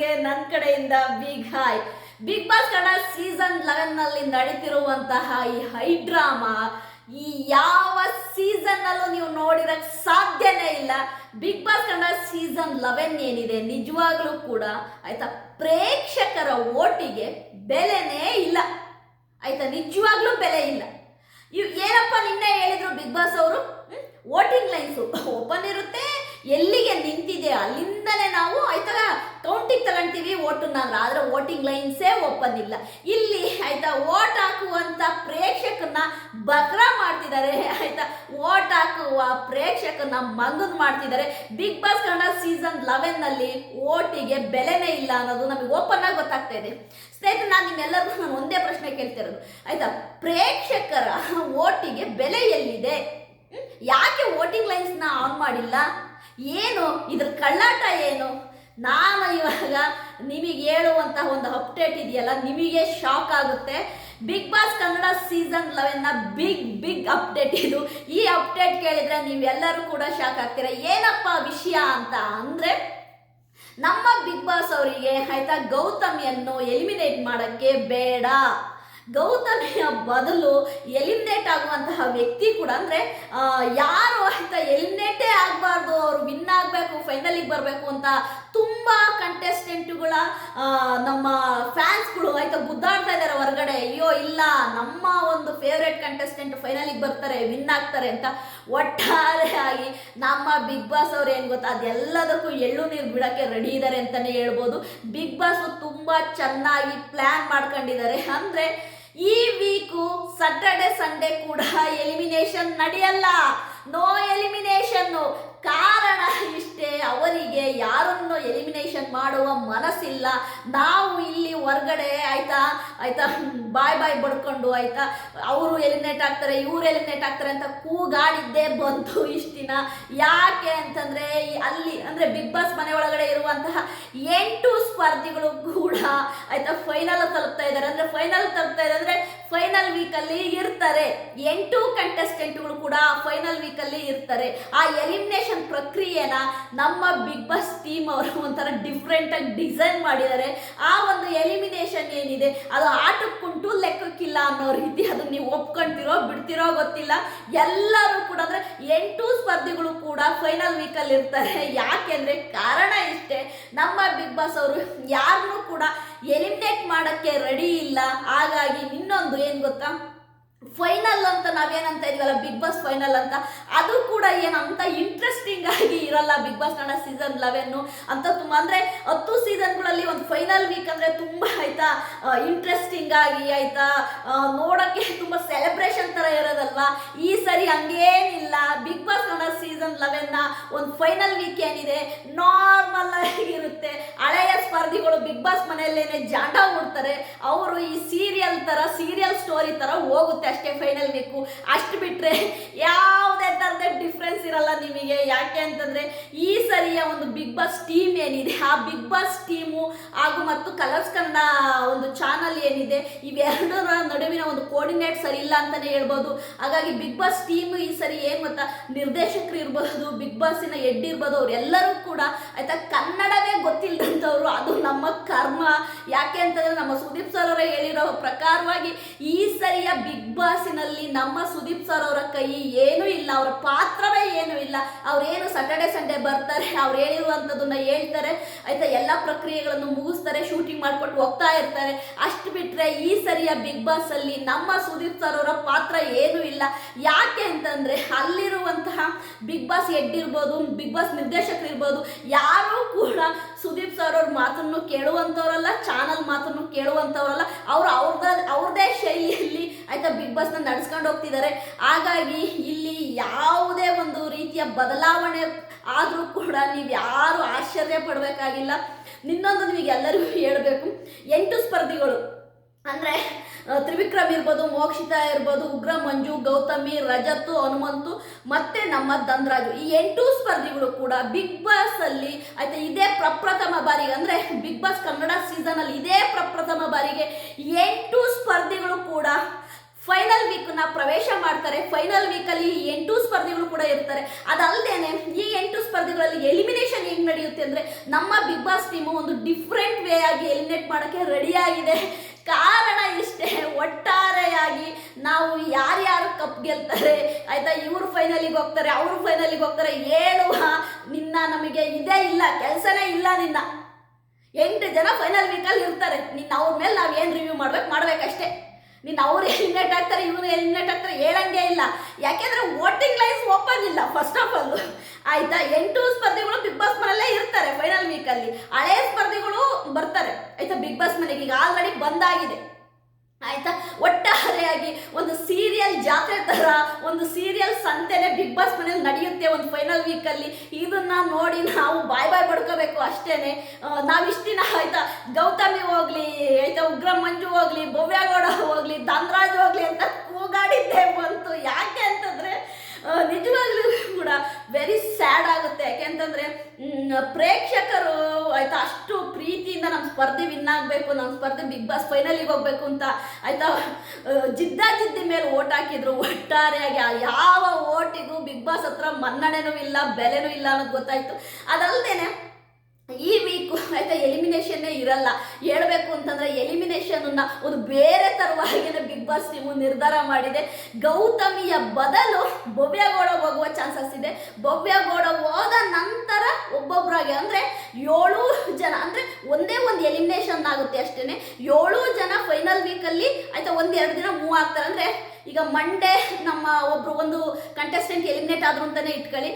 ಗೆ ನನ್ನ ಕಡೆಯಿಂದ big hi big boss Kannada season ಲೆವೆನ್ನಲ್ಲಿ ನಡೀತಿರುವಂತಹ ಈ ಹೈ ಡ್ರಾಮಾ ಈ ಯಾವ ಸೀಸನ್ ಅಲ್ಲೂ ನೀವು ನೋಡಿರಕ್ ಸಾಧ್ಯನೇ ಇಲ್ಲ. Big boss Kannada season eleven ಏನಿದೆ ನಿಜವಾಗ್ಲೂ ಕೂಡ ಆಯ್ತಾ ಪ್ರೇಕ್ಷಕರ ಓಟಿಗೆ ಬೆಲೆನೇ ಇಲ್ಲ. ಆಯ್ತಾ ನಿಜವಾಗ್ಲೂ ಬೆಲೆ ಇಲ್ಲ. ಇವ್ ಏನಪ್ಪ ನಿನ್ನೆ ಹೇಳಿದ್ರು ಬಿಗ್ ಬಾಸ್ ಅವರು? ವೋಟಿಂಗ್ ಲೈನ್ಸು ಓಪನ್ ಇರುತ್ತೆ ಎಲ್ಲಿಗೆ ನಿಂತಿದೆ ಅಲ್ಲಿಂದನೇ ನಾವು ಆಯ್ತಾ ಕೌಂಟಿಂಗ್ ತಗೊಂತೀವಿ ಓಟನ್ನ ಆದರೆ ವೋಟಿಂಗ್ ಲೈನ್ಸೇ ಓಪನ್ ಇಲ್ಲ. ಇಲ್ಲಿ ಆಯ್ತಾ ಓಟ್ ಹಾಕುವಂತ ಪ್ರೇಕ್ಷಕನ್ನ ಬಕ್ರ ಮಾಡ್ತಿದ್ದಾರೆ. ಆಯ್ತಾ ಓಟ್ ಹಾಕುವ ಪ್ರೇಕ್ಷಕನ ಮಂಗನ್ ಮಾಡ್ತಿದ್ದಾರೆ. ಬಿಗ್ ಬಾಸ್ ಕನ್ನಡ ಸೀಸನ್ ಲೆವೆನ್ನಲ್ಲಿ ಓಟಿಗೆ ಬೆಲೆನೇ ಇಲ್ಲ ಅನ್ನೋದು ನಮಗೆ ಓಪನ್ ಆಗಿ ಗೊತ್ತಾಗ್ತಾ ಇದೆ. ಸ್ನೇಹಿತರೆ, ನಾನು ನಿಮ್ಮೆಲ್ಲರಿಗೂ ನಾನು ಒಂದೇ ಪ್ರಶ್ನೆ ಕೇಳ್ತಿರೋದು. ಆಯ್ತಾ ಪ್ರೇಕ್ಷಕರ ಓಟಿಗೆ ಬೆಲೆ ಎಲ್ಲಿದೆ? ಯಾಕೆ ವೋಟಿಂಗ್ ಲೈನ್ಸ್ನ ಆನ್ ಮಾಡಿಲ್ಲ? ಏನು? ಇದ್ರ ಕಳ್ಳಾಟ ಏನು? ನಾನು ಇವಾಗ ನಿಮಗೆ ಹೇಳುವಂತಹ ಒಂದು ಅಪ್ಡೇಟ್ ಇದೆಯಲ್ಲ, ನಿಮಗೆ ಶಾಕ್ ಆಗುತ್ತೆ. ಬಿಗ್ ಬಾಸ್ ಕನ್ನಡ ಸೀಸನ್ ಲೆವೆನ್ನ ಬಿಗ್ ಬಿಗ್ ಅಪ್ಡೇಟ್ ಇದು. ಈ ಅಪ್ಡೇಟ್ ಕೇಳಿದ್ರೆ ನೀವೆಲ್ಲರೂ ಕೂಡ ಶಾಕ್ ಆಗ್ತೀರ. ಏನಪ್ಪ ವಿಷಯ ಅಂತ ಅಂದರೆ, ನಮ್ಮ ಬಿಗ್ ಬಾಸ್ ಅವರಿಗೆ ಆಯ್ತಾ ಗೌತಮಿಯನ್ನು ಎಲಿಮಿನೇಟ್ ಮಾಡೋಕ್ಕೆ ಬೇಡ. ಗೌತಮಿಯ ಬದಲು ಎಲಿಮಿನೇಟ್ ಆಗುವಂತಹ ವ್ಯಕ್ತಿ ಕೂಡ ಅಂದರೆ ಯಾರು ಅಂತ ಎಲಿಮಿನೇಟೇ ಆಗಬಾರ್ದು, ಅವರು ವಿನ್ ಆಗಬೇಕು ಫೈನಲಿಗೆ ಬರಬೇಕು ಅಂತ ತುಂಬ ಕಂಟೆಸ್ಟೆಂಟುಗಳ ನಮ್ಮ ಫ್ಯಾನ್ಸ್ಗಳು ಆಯಿತಾ ಗುದ್ದಾಡ್ತಾ ಇದ್ದಾರೆ ಹೊರಗಡೆ. ಅಯ್ಯೋ, ಇಲ್ಲ, ನಮ್ಮ ಒಂದು ಫೇವ್ರೆಟ್ ಕಂಟೆಸ್ಟೆಂಟ್ ಫೈನಲಿಗೆ ಬರ್ತಾರೆ ವಿನ್ ಆಗ್ತಾರೆ ಅಂತ ಒಟ್ಟಾರೆ ಆಗಿ ನಮ್ಮ ಬಿಗ್ ಬಾಸ್ ಅವ್ರು ಏನು ಗೊತ್ತಾ, ಅದೆಲ್ಲದಕ್ಕೂ ಎಳ್ಳು ನೀರು ಬಿಡೋಕ್ಕೆ ರೆಡಿ ಇದ್ದಾರೆ ಅಂತಲೇ ಹೇಳ್ಬೋದು. ಬಿಗ್ ಬಾಸ್ ತುಂಬ ಚೆನ್ನಾಗಿ ಪ್ಲ್ಯಾನ್ ಮಾಡ್ಕೊಂಡಿದ್ದಾರೆ. ಅಂದರೆ ಈ ವೀಕು ಸಟರ್ಡೆ ಸಂಡೇ ಕೂಡ ಎಲಿಮಿನೇಷನ್ ನಡೆಯಲ್ಲ. ನೋ ಎಲಿಮಿನೇಷನ್ನು ಮಾಡುವ ಮನಸ್ಸಿಲ್ಲ. ನಾವು ಇಲ್ಲಿ ಹೊರ್ಗಡೆ ಆಯ್ತಾ? ಆಯ್ತಾ? ಬಾಯ್ ಬಾಯ್ ಬಡ್ಕೊಂಡು ಆಯ್ತಾ? ಅವರು ಎಲಿಮಿನೇಟ್ ಆಗ್ತಾರೆ, ಇವ್ರು ಎಲಿಮಿನೇಟ್ ಆಗ್ತಾರೆ ಅಂತ ಕೂಗಾಡಿದ್ದೇ ಬಂತು ಇಷ್ಟು ದಿನ ಯಾಕೆ ಅಂತಂದ್ರೆ ಅಲ್ಲಿ ಅಂದ್ರೆ ಬಿಗ್ ಬಾಸ್ ಮನೆ ಒಳಗಡೆ ಇರುವಂತಹ ಎಂಟು ಸ್ಪರ್ಧಿಗಳು ಕೂಡ ಆಯ್ತಾ ಫೈನಲ್ ತಲುಪ್ತಾ ಇದ್ದಾರೆ. ಅಂದ್ರೆ ಫೈನಲ್ ತಲುಪ್ತಾ ಇದ್ದಾರೆ ಅಂದ್ರೆ ಫೈನಲ್ ವೀಕಲ್ಲಿ ಇರ್ತಾರೆ. ಎಂಟು ಕಂಟೆಸ್ಟೆಂಟ್ಗಳು ಕೂಡ ಫೈನಲ್ ವೀಕಲ್ಲಿ ಇರ್ತಾರೆ. ಆ ಎಲಿಮಿನೇಷನ್ ಪ್ರಕ್ರಿಯೆನ ನಮ್ಮ ಬಿಗ್ ಬಾಸ್ ಟೀಮ್ ಅವರು ಒಂಥರ ಡಿಫ್ರೆಂಟ್ ಆಗಿ ಡಿಸೈನ್ ಮಾಡಿದ್ದಾರೆ. ಆ ಒಂದು ಎಲಿಮಿನೇಷನ್ ಏನಿದೆ, ಅದು ಆಟಕ್ಕುಂಟು ಲೆಕ್ಕಕ್ಕಿಲ್ಲ ಅನ್ನೋ ರೀತಿ ಅದನ್ನ ನೀವು ಒಪ್ಕೊಂತಿರೋ ಬಿಡ್ತಿರೋ ಗೊತ್ತಿಲ್ಲ. ಎಲ್ಲರೂ ಕೂಡ ಅಂದ್ರೆ ಎಂಟು ಸ್ಪರ್ಧಿಗಳು ಕೂಡ ಫೈನಲ್ ವೀಕಲ್ಲಿ ಇರ್ತಾರೆ. ಯಾಕೆಂದ್ರೆ ಕಾರಣ ಇಷ್ಟೇ, ನಮ್ಮ ಬಿಗ್ ಬಾಸ್ ಅವರು ಯಾರನ್ನೂ ಕೂಡ ಎಲಿಮಿನೇಟ್ ಮಾಡೋಕ್ಕೆ ರೆಡಿ ಇಲ್ಲ. ಹಾಗಾಗಿ ಇನ್ನೊಂದು ಏನು ಗೊತ್ತಾ? ಫೈನಲ್ ಅಂತ ನಾವೇನಂತ ಇದೀವಲ್ಲ ಬಿಗ್ ಬಾಸ್ ಫೈನಲ್ ಅಂತ, ಅದು ಕೂಡ ಏನಂತ ಇಂಟ್ರೆಸ್ಟಿಂಗ್ ಆಗಿ ಇರಲ್ಲ big boss Kannada season eleven ಅಂತ ತುಂಬ ಅಂದರೆ ಹತ್ತು ಸೀಸನ್ಗಳಲ್ಲಿ ಒಂದು ಫೈನಲ್ ವೀಕ್ ಅಂದರೆ ತುಂಬ ಆಯಿತಾ? ಇಂಟ್ರೆಸ್ಟಿಂಗ್ ಆಗಿ ಆಯ್ತಾ? ನೋಡೋಕ್ಕೆ ತುಂಬ ಸೆಲೆಬ್ರೇಷನ್ ಥರ ಇರೋದಲ್ವಾ? ಈ ಸರಿ ಹಂಗೇನಿಲ್ಲ. ಬಿಗ್ ಬಾಸ್ ಕನ್ನಡ ಸೀಸನ್ ಲೆವೆನ್ನ ಒಂದು ಫೈನಲ್ ವೀಕ್ ಏನಿದೆ? ನಾರ್ಮಲ್ ಆಗಿರುತ್ತೆ ಹಳೆಯ ಬಿಗ್ ಬಾಸ್ ಮನೆಯಲ್ಲೇನೆ ಜಾಂಡ ಉಡ್ತಾರೆ ಅವರು ಈ ಸೀರಿಯಲ್ ಥರ ಸೀರಿಯಲ್ ಸ್ಟೋರಿ ಥರ ಹೋಗುತ್ತೆ ಅಷ್ಟೇ ಫೈನಲ್ ವೀಕು ಅಷ್ಟು ಬಿಟ್ಟರೆ ಯಾವುದೇ ಥರದ ಡಿಫ್ರೆನ್ಸ್ ಇರಲ್ಲ ನಿಮಗೆ. ಯಾಕೆ ಅಂತಂದರೆ ಈ ಸರಿಯ ಒಂದು ಬಿಗ್ ಬಾಸ್ ಟೀಮ್ ಏನಿದೆ, ಆ ಬಿಗ್ ಬಾಸ್ ಟೀಮು ಹಾಗೂ ಮತ್ತು ಕಲರ್ಸ್ ಕನ್ನಡ ಒಂದು ಚಾನಲ್ ಏನಿದೆ, ಇವೆರಡರ ನಡುವಿನ ಕೋರ್ಡಿನೇಟ್ ಸರಿ ಇಲ್ಲ ಅಂತಾನೆ ಹೇಳ್ಬೋದು. ಹಾಗಾಗಿ ಬಿಗ್ ಬಾಸ್ ಟೀಮ್ ಈ ಸರಿ ಏನು ಗೊತ್ತಾ? ನಿರ್ದೇಶಕರು ಇರ್ಬೋದು, ಬಿಗ್ ಬಾಸಿನ ಎಡ್ ಇರ್ಬೋದು, ಅವರೆಲ್ಲರೂ ಕೂಡ ಆಯ್ತಾ ಕನ್ನಡವೇ ಗೊತ್ತಿಲ್ಲದಂಥವ್ರು ಅದು ನಮ್ಮ ಕರ್ಮ. ಯಾಕೆ ಅಂತಂದ್ರೆ ನಮ್ಮ ಸುದೀಪ್ ಸರ್ ಅವರೇ ಹೇಳಿರೋ ಪ್ರಕಾರವಾಗಿ ಈ ಸರಿಯ ಬಿಗ್ ಬಾಸಿನಲ್ಲಿ ನಮ್ಮ ಸುದೀಪ್ ಸರ್ ಅವರ ಕೈ ಏನೂ ಇಲ್ಲ. ಅವರ ಪಾತ್ರವೇ ಏನೂ ಅವ್ರೇನು ಸಾಟರ್ಡೆ ಸಂಡೇ ಬರ್ತಾರೆ, ಅವ್ರು ಹೇಳಿರುವಂಥದ್ದನ್ನ ಹೇಳ್ತಾರೆ. ಆಯಿತಾ, ಎಲ್ಲ ಪ್ರಕ್ರಿಯೆಗಳನ್ನು ಮುಗಿಸ್ತಾರೆ ಶೂಟಿಂಗ್ ಮಾಡ್ಕೊಂಡು ಹೋಗ್ತಾ ಇರ್ತಾರೆ. ಅಷ್ಟು ಬಿಟ್ಟರೆ ಈ ಸರಿಯ ಬಿಗ್ ಬಾಸ್ ಅಲ್ಲಿ ನಮ್ಮ ಸುದೀಪ್ ಸರ್ ಅವರ ಪಾತ್ರ ಏನೂ ಇಲ್ಲ. ಯಾಕೆ ಅಂತಂದ್ರೆ ಅಲ್ಲಿರುವಂತಹ ಬಿಗ್ ಬಾಸ್ ಹೆಡ್ ಇರ್ಬೋದು ಬಿಗ್ ಬಾಸ್ ನಿರ್ದೇಶಕರು ಇರ್ಬೋದು, ಯಾರೂ ಕೂಡ ಸುದೀಪ್ ಸರ್ ಅವ್ರ ಮಾತನ್ನು ಕೇಳುವಂಥವ್ರಲ್ಲ ಚಾನಲ್ ಮಾತನ್ನು ಕೇಳುವಂಥವ್ರಲ್ಲ ಅವ್ರು ಅವ್ರದ ಅವ್ರದೇ ಶೈಲಿಯಲ್ಲಿ ಆಯಿತಾ ಬಿಗ್ ಬಾಸ್ನ ನಡ್ಸ್ಕೊಂಡು ಹೋಗ್ತಿದ್ದಾರೆ ಹಾಗಾಗಿ ಇಲ್ಲಿ ಯಾವುದೇ ಒಂದು ರೀತಿಯ ಬದಲಾವಣೆ ಆದರೂ ಕೂಡ ನೀವು ಯಾರು ಆಶ್ಚರ್ಯ ಪಡಬೇಕಾಗಿಲ್ಲ. ನಿನ್ನೊಂದು ನಿಮಗೆ ಎಲ್ಲರಿಗೂ ಹೇಳಬೇಕು. ಎಂಟು ಸ್ಪರ್ಧಿಗಳು. ಅಂದರೆ ತ್ರಿವಿಕ್ರಮ್ ಇರ್ಬೋದು, ಮೋಕ್ಷಿತಾ ಇರ್ಬೋದು, ಉಗ್ರ, ಮಂಜು, ಗೌತಮಿ, ರಜತ್, ಹನುಮಂತು, ಮತ್ತೆ ನಮ್ಮ ಧನ್ರಾಜು. ಈ ಎಂಟು ಸ್ಪರ್ಧಿಗಳು ಕೂಡ ಬಿಗ್ ಬಾಸ್ ಅಲ್ಲಿ, ಆಯ್ತಾ, ಇದೇ ಪ್ರಪ್ರಥಮ ಬಾರಿಗೆ, ಅಂದ್ರೆ ಬಿಗ್ ಬಾಸ್ ಕನ್ನಡ ಸೀಸನ್ ಅಲ್ಲಿ ಇದೇ ಪ್ರಪ್ರಥಮ ಬಾರಿಗೆ ಎಂಟು ಸ್ಪರ್ಧಿಗಳು ಕೂಡ ಫೈನಲ್ ವೀಕ್ನ ಪ್ರವೇಶ ಮಾಡ್ತಾರೆ. ಫೈನಲ್ ವೀಕಲ್ಲಿ ಈ ಎಂಟು ಸ್ಪರ್ಧಿಗಳು ಕೂಡ ಇರ್ತಾರೆ. ಅದಲ್ಲದೇನೆ ಈ ಎಂಟು ಸ್ಪರ್ಧಿಗಳಲ್ಲಿ ಎಲಿಮಿನೇಷನ್ ಹೆಂಗ್ ನಡೆಯುತ್ತೆ ಅಂದರೆ, ನಮ್ಮ ಬಿಗ್ ಬಾಸ್ ಟೀಮು ಒಂದು ಡಿಫ್ರೆಂಟ್ ವೇ ಆಗಿ ಎಲಿಮಿನೇಟ್ ಮಾಡೋಕ್ಕೆ ರೆಡಿಯಾಗಿದೆ ಕಾರಣ ಇಷ್ಟೇ. ಒಟ್ಟಾರೆಯಾಗಿ ನಾವು ಯಾರ್ಯಾರು ಕಪ್ ಗೆಲ್ತಾರೆ, ಆಯ್ತಾ? ಇವರು ಫೈನಲಿಗೆ ಹೋಗ್ತಾರೆ, ಅವರು ಫೈನಲಿಗೆ ಹೋಗ್ತಾರೆ ಹೇಳುವ ನಿನ್ನ ನಮಗೆ ಇದೇ ಇಲ್ಲ, ಕೆಲಸನೇ ಇಲ್ಲ ನಿನ್ನ. ಎಂಟು ಜನ ಫೈನಲ್ ವೀಕಲ್ಲಿ ಇರ್ತಾರೆ. ನಿನ್ನ ಅವ್ರ ಮೇಲೆ ನಾವು ಏನು ರಿವ್ಯೂ ಮಾಡ್ಬೇಕು, ಮಾಡ್ಬೇಕಷ್ಟೇ. ನೀನು ಅವ್ರು ಎಲಿಮಿನೇಟ್ ಆಗ್ತಾರೆ, ಇವ್ರು ಎಲಿಮಿನೇಟ್ ಆಗ್ತಾರೆ ಹೇಳಂಗೆ ಇಲ್ಲ. ಯಾಕೆಂದ್ರೆ ವೋಟಿಂಗ್ ಲೈನ್ಸ್ ಓಪನ್ ಇಲ್ಲ ಫಸ್ಟ್ ಆಫ್ ಆಲ್ ಆಯ್ತಾ? ಎಂಟು ಸ್ಪರ್ಧಿಗಳು ಬಿಗ್ ಬಾಸ್ ಮನೆಯಲ್ಲೇ ಇರ್ತಾರೆ ಫೈನಲ್ ವೀಕಲ್ಲಿ ಹಳೆಯ ಸ್ಪರ್ಧಿಗಳು ಬರ್ತಾರೆ. ಆಯ್ತಾ? ಬಿಗ್ ಬಾಸ್ ಮನೆಗೆ ಈಗ ಆಲ್ರೆಡಿ ಬಂದಾಗಿದೆ ಆಯ್ತಾ? ಒಟ್ಟಾರೆಯಾಗಿ ಒಂದು ಸೀರಿಯಲ್ ಜಾತ್ರೆ ತರ ಒಂದು ಸೀರಿಯಲ್ ಸಂತೆನೆ ಬಿಗ್ ಬಾಸ್ ಮನೇಲಿ ನಡೆಯುತ್ತೆ ಒಂದು ಫೈನಲ್ ವೀಕ್ ಅಲ್ಲಿ. ಇದನ್ನ ನೋಡಿ ನಾವು ಬಾಯ್ ಬಾಯ್ ಪಡ್ಕೋಬೇಕು ಅಷ್ಟೇನೆ. ದಿನ ಆಯ್ತಾ? ಗೌತಮಿ ಹೋಗ್ಲಿ, ಆಯ್ತಾ ಉಗ್ರ ಮಂಜು ಹೋಗ್ಲಿ, ಭವ್ಯಗೌಡ ಹೋಗ್ಲಿ, ಧನ್ರಾಜ್ ಹೋಗ್ಲಿ ಅಂತ ಕೂಗಾಡಿದ್ದೆ ಬಂತು. ಯಾಕೆ ಅಂತಂದ್ರೆ ನಿಜವಾಗ್ಲೂ ಕೂಡ ವೆರಿ ಸ್ಯಾಡ್ ಆಗುತ್ತೆ. ಯಾಕೆಂತಂದ್ರೆ ಪ್ರೇಕ್ಷಕರು ಆಯ್ತಾ ಅಷ್ಟು ಪ್ರೀತಿಯಿಂದ ನಮ್ಮ ಸ್ಪರ್ಧೆ ವಿನ್ ಆಗಬೇಕು ನಮ್ಮ ಸ್ಪರ್ಧೆ ಬಿಗ್ ಬಾಸ್ ಫೈನಲಿಗೆ ಹೋಗ್ಬೇಕು ಅಂತ ಆಯ್ತಾ ಜಿದ್ದಾ ಜಿದ್ದಿ ಮೇಲೆ ಓಟ್ ಹಾಕಿದ್ರು. ಒಟ್ಟಾರೆಯಾಗಿ ಯಾವ ಓಟಿಗೂ ಬಿಗ್ ಬಾಸ್ ಹತ್ರ ಮನ್ನಣೆನೂ ಇಲ್ಲ, ಬೆಲೆನೂ ಇಲ್ಲ ಅನ್ನೋದು ಗೊತ್ತಾಯ್ತು. ಅದಲ್ಲದೇನೆ ಈ ಆಯ್ತಾ ಎಲಿಮಿನೇಷನ್ನೇ ಇರಲ್ಲ. ಹೇಳಬೇಕು ಅಂತಂದ್ರೆ ಎಲಿಮಿನೇಷನ್ ಒಂದು ಬೇರೆ ತರವಾಗಿನ ಬಿಗ್ ಬಾಸ್ ಟೀಮು ನಿರ್ಧಾರ ಮಾಡಿದೆ. ಗೌತಮಿಯ ಬದಲು ಭವ್ಯಗೌಡ ಹೋಗುವ ಚಾನ್ಸಸ್ ಇದೆ. ಭವ್ಯಗೌಡ ಹೋದ ನಂತರ ಒಬ್ಬೊಬ್ಬರಾಗಿ ಅಂದ್ರೆ ಏಳು ಜನ, ಅಂದ್ರೆ ಒಂದೇ ಒಂದು ಎಲಿಮಿನೇಷನ್ ಆಗುತ್ತೆ ಅಷ್ಟೇನೆ. ಏಳು ಜನ ಫೈನಲ್ ವೀಕಲ್ಲಿ ಆಯ್ತಾ? ಒಂದ್ ಎರಡು ದಿನ ಮೂವ್ ಆಗ್ತಾರೆ. ಅಂದ್ರೆ ಈಗ ಮಂಡೇ ನಮ್ಮ ಒಬ್ರು ಒಂದು ಕಂಟೆಸ್ಟೆಂಟ್ ಎಲಿಮಿನೇಟ್ ಆದ್ರು ಅಂತಾನೆ ಇಟ್ಕೊಳ್ಳಿ.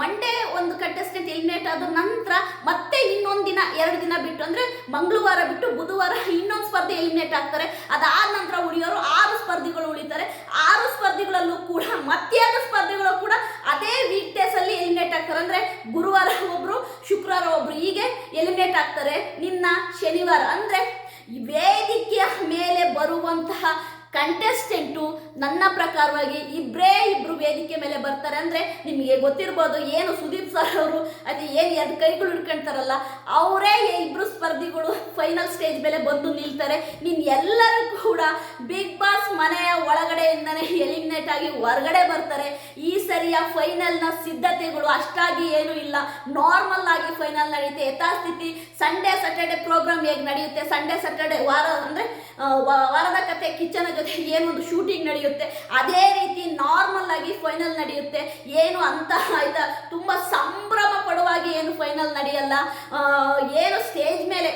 ಮಂಡೇ ಒಂದು ಕಂಟೆಸ್ಟೆಂಟ್ ಎಲಿಮಿನೇಟ್ ಆದ ನಂತರ ಮತ್ತೆ ಇನ್ನೊಂದು ದಿನ, ಎರಡು ದಿನ ಬಿಟ್ಟು, ಅಂದ್ರೆ ಮಂಗಳವಾರ ಬಿಟ್ಟು ಬುಧವಾರ ಇನ್ನೊಂದು ಸ್ಪರ್ಧೆ ಎಲಿಮಿನೇಟ್ ಆಗ್ತಾರೆ. ಅದಾದ ನಂತರ ಉಳಿಯೋರು ಆರು ಸ್ಪರ್ಧಿಗಳು ಉಳಿತಾರೆ. ಆರು ಸ್ಪರ್ಧಿಗಳಲ್ಲೂ ಕೂಡ ಮತ್ತೆ ಆದ ಸ್ಪರ್ಧಿಗಳು ಕೂಡ ಅದೇ ವೀಕ್ ಡೇಸ್ ಅಲ್ಲಿ ಎಲಿಮಿನೇಟ್ ಆಗ್ತಾರೆ. ಅಂದ್ರೆ ಗುರುವಾರ ಒಬ್ರು, ಶುಕ್ರವಾರ ಒಬ್ರು ಹೀಗೆ ಎಲಿಮಿನೇಟ್ ಆಗ್ತಾರೆ. ನಿನ್ನ ಶನಿವಾರ, ಅಂದ್ರೆ ಬರುವಂತಹ ಕಂಟೆಸ್ಟೆಂಟು ನನ್ನ ಪ್ರಕಾರವಾಗಿ ಇಬ್ಬರೇ ಇಬ್ಬರು ವೇದಿಕೆ ಮೇಲೆ ಬರ್ತಾರೆ ಅಂದರೆ ನಿಮಗೆ ಗೊತ್ತಿರ್ಬೋದು ಏನು ಸುದೀಪ್ ಸರ್ ಅವರು, ಅದು ಏನು ಎರಡು ಕೈಗಳು ಹಿಡ್ಕೊಳ್ತಾರಲ್ಲ ಅವರೇ ಇಬ್ಬರು ಸ್ಪರ್ಧಿಗಳು ಫೈನಲ್ ಸ್ಟೇಜ್ ಮೇಲೆ ಬಂದು ನಿಲ್ತಾರೆ. ನೀನು ಎಲ್ಲರೂ ಕೂಡ ಬಿಗ್ ಬಾಸ್ ಮನೆಯ ಒಳಗಡೆಯಿಂದನೇ ಎಲಿಮಿನೇಟ್ ಆಗಿ ಹೊರಗಡೆ ಬರ್ತಾರೆ. ಈ ಸರಿಯ ಫೈನಲ್ನ ಸಿದ್ಧತೆಗಳು ಅಷ್ಟಾಗಿ ಏನೂ ಇಲ್ಲ. ನಾರ್ಮಲ್ ಆಗಿ ಫೈನಲ್ ನಡೆಯುತ್ತೆ ಯಥಾಸ್ಥಿತಿ ಸಂಡೇ ಸ್ಯಾಟರ್ಡೆ ಪ್ರೋಗ್ರಾಮ್ ಹೇಗೆ ನಡೆಯುತ್ತೆ? ಸಂಡೇ ಸ್ಯಾಟರ್ಡೆ ವಾರ ಅಂದರೆ ವಾರದ ಕತೆ ಕಿಚನ ಜೊತೆ ಏನೊಂದು ಶೂಟಿಂಗ್ ನಡೆಯುತ್ತೆ ಅದೇ ರೀತಿ ನಾರ್ಮಲ್ ಆಗಿ ಫೈನಲ್ ನಡೆಯುತ್ತೆ. ಏನು ಅಂತ ಆಯ್ತಾ ತುಂಬ ಸಂಭ್ರಮ ಪಡುವಾಗಿ ಏನು ಫೈನಲ್ ನಡೆಯಲ್ಲ. ಏನು ಸ್ಟೇಜ್ ಮೇಲೆ,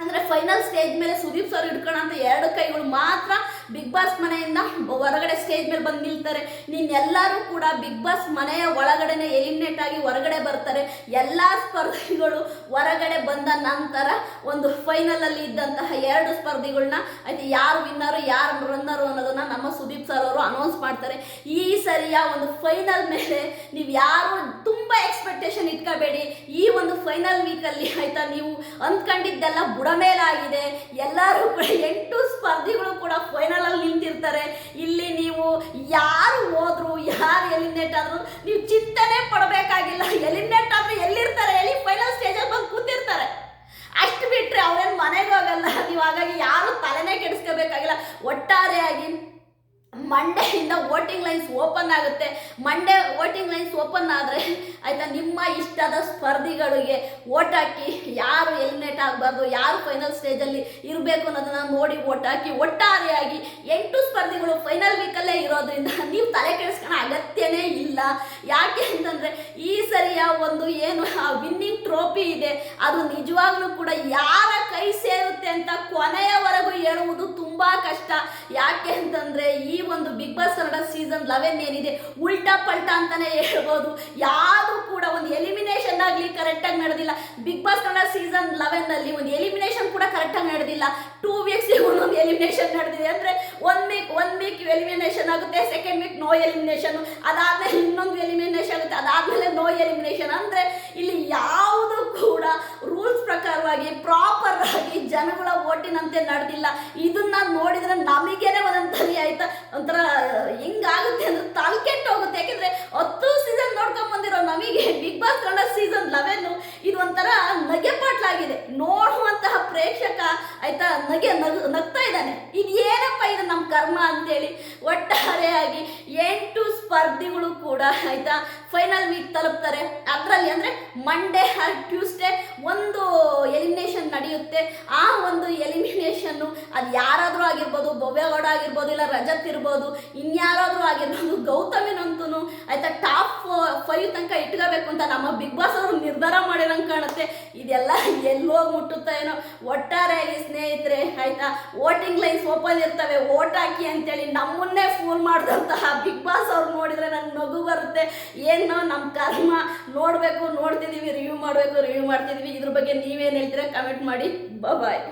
ಅಂದರೆ ಫೈನಲ್ ಸ್ಟೇಜ್ ಮೇಲೆ ಸುದೀಪ್ ಸರ್ ಅಂತ ಎರಡು ಕೈಗಳು ಮಾತ್ರ ಬಿಗ್ ಬಾಸ್ ಮನೆಯಿಂದ ಹೊರಗಡೆ ಸ್ಟೇಜ್ ಮೇಲೆ ಬಂದು ನಿಲ್ತಾರೆ. ನಿನ್ನೆಲ್ಲರೂ ಕೂಡ ಬಿಗ್ ಬಾಸ್ ಮನೆಯ ಒಳಗಡೆನೆ ಎಲಿಮಿನೇಟ್ ಆಗಿ ಹೊರಗಡೆ ಬರ್ತಾರೆ. ಎಲ್ಲ ಸ್ಪರ್ಧಿಗಳು ಹೊರಗಡೆ ಬಂದ ನಂತರ ಒಂದು ಫೈನಲ್ ಅಲ್ಲಿ ಇದ್ದಂತಹ ಎರಡು ಸ್ಪರ್ಧಿಗಳನ್ನ ಆಯ್ತು ಯಾರು ವಿನ್ನರು ಯಾರು ರನ್ನರು ಅನ್ನೋದನ್ನ ನಮ್ಮ ಸುದೀಪ್ ಸರ್ ಅವರು ಅನೌನ್ಸ್ ಮಾಡ್ತಾರೆ. ಈ ಸರಿಯ ಒಂದು ಫೈನಲ್ ಮೇಲೆ ನೀವು ಯಾರು ತುಂಬ ಎಕ್ಸ್ಪೆಕ್ಟೇಷನ್ ಇಟ್ಕೋಬೇಡಿ. ಈ ಒಂದು ಫೈನಲ್ ವೀಕಲ್ಲಿ ಆಯ್ತಾ ನೀವು ಅಂದ್ಕೊಂಡಿದ್ದೆಲ್ಲ ಬುಡಮೇಲಾಗಿದೆ. ಎಲ್ಲರೂ ಕೂಡ ಎಂಟು ಸ್ಪರ್ಧಿಗಳು ಕೂಡ ಫೈನಲ್ ಅಲ್ಲಿ ನಿಂತಿರ್ತಾರೆ. ಇಲ್ಲಿ ನೀವು ಯಾರು ಹೋದ್ರು, ಯಾರು ಎಲಿಮಿನೇಟ್ ಆದ್ರು ನೀವು ಚಿಂತನೆ ಪಡಬೇಕಾಗಿಲ್ಲ. ಎಲಿಮಿನೇಟ್ ಆದ್ರೆ ಎಲ್ಲಿರ್ತಾರೆ? ಎಲ್ಲಿ ಫೈನಲ್ ಸ್ಟೇಜಲ್ಲಿ ಬಂದು ಕೂತಿರ್ತಾರೆ. ಅಷ್ಟು ಬಿಟ್ರೆ ಅವ್ರೇನು ಮನೆಗೆ ಹೋಗಲ್ಲ. ನೀವು ಹಾಗಾಗಿ ಯಾರು ತಲೆನೇ ಕೆಡಿಸ್ಕೋಬೇಕಾಗಿಲ್ಲ. ಒಟ್ಟಾರೆಯಾಗಿ ಮಂಡೆಯಿಂದ ವೋಟಿಂಗ್ ಲೈನ್ಸ್ ಓಪನ್ ಆಗುತ್ತೆ. ಮಂಡೇ ವೋಟಿಂಗ್ ಲೈನ್ಸ್ ಓಪನ್ ಆದರೆ ಆಯಿತಾ, ನಿಮ್ಮ ಇಷ್ಟದ ಸ್ಪರ್ಧಿಗಳಿಗೆ ವೋಟ್ ಹಾಕಿ ಯಾರು ಎಲಿಮಿನೇಟ್ ಆಗಬಾರ್ದು, ಯಾರು ಫೈನಲ್ ಸ್ಟೇಜಲ್ಲಿ ಇರಬೇಕು ಅನ್ನೋದನ್ನ ನೋಡಿ ವೋಟ್ ಹಾಕಿ ಒಟ್ಟಾರೆಯಾಗಿ ಎಂಟು ಸ್ಪರ್ಧಿಗಳು ಫೈನಲ್ ವೀಕಲ್ಲೇ ಇರೋದ್ರಿಂದ ನೀವು ತಲೆ ಕೆಡಿಸ್ಕೊಳ್ಳೋ ಅಗತ್ಯನೇ ಇಲ್ಲ. ಯಾಕೆ ಅಂತಂದರೆ ಈ ಸರಿಯ ಒಂದು ಏನು ವಿನ್ನಿಂಗ್ ಟ್ರೋಫಿ ಇದೆ, ಅದು ನಿಜವಾಗ್ಲೂ ಕೂಡ ಯಾರ ಕೈ ಸೇರುತ್ತೆ ಅಂತ ಕೊನೆಯವರೆಗೂ ಹೇಳುವುದು ತುಂಬಾ ಕಷ್ಟ. ಯಾಕೆ ಅಂತಂದ್ರೆ ಈ ಒಂದು big boss Kannada season eleven ಏನಿದೆ? ಉಲ್ಟಾ ಪಲ್ಟಾ ಅಂತಾನೆ ಹೇಳ್ಬೋದು. ಯಾವುದು ಕೂಡ ಒಂದು ಎಲಿಮಿನೇಷನ್ ಆಗಲಿ ಕರೆಕ್ಟಾಗಿ ನಡೆದಿಲ್ಲ. Big boss Kannada season eleven ಅಲ್ಲಿ ಒಂದು ಎಲಿಮಿನೇಷನ್ ಕೂಡ ಕರೆಕ್ಟಾಗಿ ನಡೆದಿಲ್ಲ. ಟೂ ವೀಕ್ಸ್ ಒಂದೊಂದು ಎಲಿಮಿನೇಷನ್ ನಡೆದಿದೆ. ಅಂದ್ರೆ one week one week elimination ಆಗುತ್ತೆ. ಸೆಕೆಂಡ್ ವೀಕ್ ನೋ ಎಲಿಮಿನೇಷನ್ ಅದಾದ್ಮೇಲೆ ಇನ್ನೊಂದು ಎಲಿಮಿನೇಷನ್ ಆಗುತ್ತೆ. ಅದಾದ್ಮೇಲೆ ನೋ ಎಲಿಮಿನೇಷನ್ ಅಂದ್ರೆ ಇಲ್ಲಿ ಯಾವುದು ಕೂಡ ರೂಲ್ಸ್ ಪ್ರಕಾರವಾಗಿ ಪ್ರಾಪರ್ ಆಗಿ ಜನಗಳ ಓಟಿನಂತೆ ನಡೆದಿಲ್ಲ. ಇದನ್ನ ನೋಡಿದ್ರೆ ನಮಗೇನೆ ಒಂದೊಂದು ಆಯ್ತಾ? ಒಂಥರ ಹಿಂಗಾಗುತ್ತೆ ಅಂದ್ರೆ ತಲೆಕೆಟ್ಟು ಹೋಗುತ್ತೆ ಯಾಕೆಂದ್ರೆ ಹತ್ತು ಸೀಸನ್ ನೋಡ್ಕೊಂಡ್ ಬಂದಿರೋ ನಮಗೆ big boss Kannada season eleven ಇದು ಒಂಥರ ನಗೆಪಾಟ್ಲಾಗಿದೆ ನೋಡುವಂತಹ ಪ್ರೇಕ್ಷಕ ಆಯ್ತಾ ನಗೆ ನಗು ನಗ್ತಾ ಇದ್ದಾನೆ ಇದು ಏನಪ್ಪ ಇದು ನಮ್ಮ ಕರ್ಮ ಅಂತೇಳಿ ಒಟ್ಟಾರೆಯಾಗಿ ಎಂಟು ಸ್ಪರ್ಧಿಗಳು ಕೂಡ ಆಯ್ತಾ ಫೈನಲ್ ವೀಕ್ ತಲುಪ್ತಾರೆ. ಅದರಲ್ಲಿ ಅಂದ್ರೆ ಮಂಡೇ ಟ್ಯೂಸ್ಡೇ ಒಂದು ಎಲಿಮಿನೇಷನ್ ನಡೆಯುತ್ತೆ. ಆ ಒಂದು ಎಲಿಮಿನೇಷನ್ನು ಅದು ಯಾರಾದರೂ ಆಗಿರ್ಬೋದು ಭವ್ಯಗೌಡ ಆಗಿರ್ಬೋದು, ಇಲ್ಲ ರಜತ್ ಇರ್ಬೋದು, ಇನ್ಯಾರಾದರೂ ಆಗಿರ್ಬೋದು ಗೌತಮಿನಂತೂ ಆಯ್ತಾ ಟಾಪ್ ಫೈವ್ ತನಕ ಇಟ್ಕೋಬೇಕು ಅಂತ ನಮ್ಮ ಬಿಗ್ ಬಾಸ್ ಅವರು ನಿರ್ಧಾರ ಮಾಡಿರಂಗೆ ಕಾಣುತ್ತೆ. ಇದೆಲ್ಲ ಎಲ್ಲೋಗಿ ಮುಟ್ಟುತ್ತ ಏನೋ. ಒಟ್ಟಾರೆಯಾಗಿ ಸ್ನೇಹಿತರೆ ಆಯ್ತಾ ವೋಟಿಂಗ್ ಲೈನ್ಸ್ ಓಪನ್ ಇರ್ತವೆ. ವೋಟ್ ಹಾಕಿ ಅಂತೇಳಿ ನಮ್ಮನ್ನೇ ಫೋನ್ ಮಾಡಿದಂತಹ ಬಿಗ್ ಬಾಸ್ ಅವ್ರು ನೋಡಿದ್ರೆ ನಂಗೆ ನಗು ಬರುತ್ತೆ. ಏನೋ ನಮ್ಮ ಕರ್ಮ. ನೋಡಬೇಕು ನೋಡ್ತಿದ್ದೀವಿ ರಿವ್ಯೂ ಮಾಡಬೇಕು ರಿವ್ಯೂ ಮಾಡ್ತಿದ್ದೀವಿ ಇದ್ರ ಬಗ್ಗೆ ನೀವೇನು ಹೇಳ್ತೀರಾ ಕಮೆಂಟ್ ಮಾಡಿ. ಬಾಯ್